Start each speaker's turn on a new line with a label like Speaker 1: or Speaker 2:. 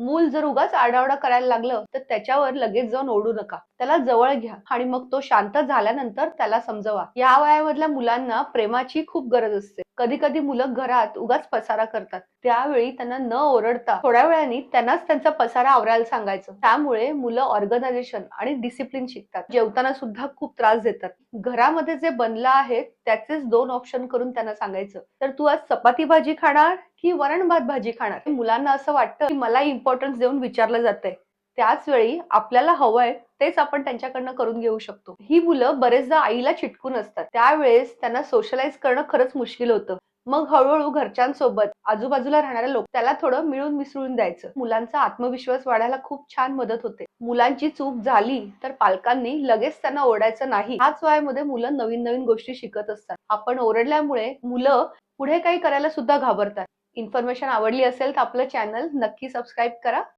Speaker 1: मूल जर उगाच आडावडा करायला लागलं तर त्याच्यावर लगेच जाऊन ओढू नका. त्याला जवळ घ्या आणि मग तो शांत झाल्यानंतर त्याला समजवा. या वयामधल्या मुलांना प्रेमाची खूप गरज असते. कधी कधी मुलं घरात उगाच पसारा करतात. त्यावेळी त्यांना न ओरडता थोड्या वेळाने त्यांनाच त्यांचा पसारा आवरायला सांगायचं. त्यामुळे मुलं ऑर्गनायझेशन आणि डिसिप्लिन शिकतात. जेवताना सुद्धा खूप त्रास देतात. घरामध्ये जे बनलं आहे त्याचेच दोन ऑप्शन करून त्यांना सांगायचं. तर तू आज चपाती भाजी खाणार की वरण भात भाजी खाणार. मुलांना असं वाटतं की मला इम्पॉर्टन्स देऊन विचारलं जातंय. त्याच वेळी आपल्याला हवंय तेच आपण त्यांच्याकडनं करून घेऊ शकतो. ही मुलं बरेचदा आईला चिटकून असतात. त्यावेळेस त्यांना सोशलाइज करणं खरंच मुश्किल होतं. मग हळूहळू घरच्यांसोबत आजूबाजूला राहणाऱ्या लोक त्याला थोडं मिळून मिसळून द्यायचं. मुलांचा आत्मविश्वास वाढायला खूप छान मदत होते. मुलांची चूक झाली तर पालकांनी लगेच त्यांना ओरडायचं नाही. हाच वयामध्ये मुलं नवीन नवीन गोष्टी शिकत असतात. आपण ओरडल्यामुळे मुलं पुढे काही करायला सुद्धा घाबरतात. इन्फॉर्मेशन आवडली असेल तर आपलं चॅनल नक्की सबस्क्राईब करा.